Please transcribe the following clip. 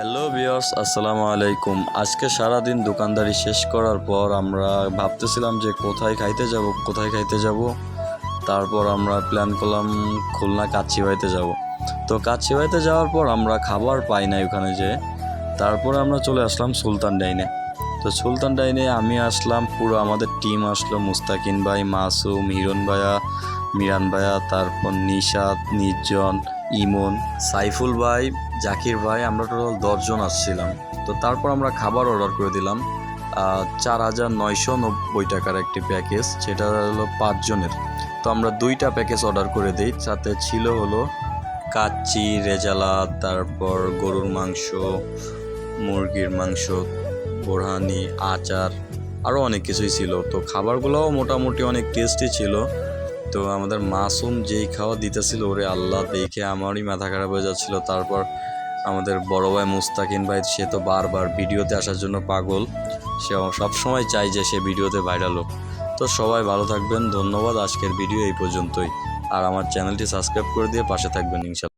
Hello বিয়ার্স আসসালামু আলাইকুম আজকে সারা দিন দোকানদারি শেষ করার পর আমরা ভাবতেছিলাম যে কোথায় খাইতে যাব, কোথায় খাইতে যাব। তারপর আমরা প্ল্যান করলাম খুলনা কাচ্চিবাইতে যাব। তো কাচ্চিবাইতে যাওয়ার পর আমরা খাবার পাই না ওখানে যে তারপরে আমরা চলে আসলাম সুলতান ডাইনে। তো সুলতান ডাইনে আমি আসলাম, পুরো আমাদের টিম আসলো, মুস্তাকিন ভাই, মাসুম, হিরণ ভাইয়া, মিরান ভাইয়া, তারপর নিশাদ নির্জন ইমন, সাইফুল ভাই, জাকির ভাই, আমরা টোটাল দশজন আসছিলাম। তো তারপর আমরা খাবার অর্ডার করে দিলাম। চার হাজার নয়শো নব্বই টাকার একটি প্যাকেজ সেটা হলো পাঁচজনের। তো আমরা দুইটা প্যাকেজ অর্ডার করে দিই। সাথে ছিল হলো কাচ্চি রেজালা তারপর গরুর মাংস, মুরগির মাংস, বোরহানি, আচার আরও অনেক কিছুই ছিল। তো খাবারগুলোও মোটামুটি অনেক টেস্টি ছিল। তো আমাদের মাসুম যেই খাওয়া দিতেছিল, ওরে আল্লাহ, দেখে আমারই মাথা খারাপ হয়ে যাচ্ছিল। তারপর আমাদের বড় ভাই মুস্তাকিন ভাই, সে তো বারবার ভিডিওতে আসার জন্য পাগল। সে সবসময় চাই যে সে ভিডিওতে ভাইরাল হোক। তো সবাই ভালো থাকবেন, ধন্যবাদ আজকের ভিডিও এই পর্যন্তই। আর আমার চ্যানেলটি সাবস্ক্রাইব করে দিয়ে পাশে থাকবেন, ইনশাল্লাহ।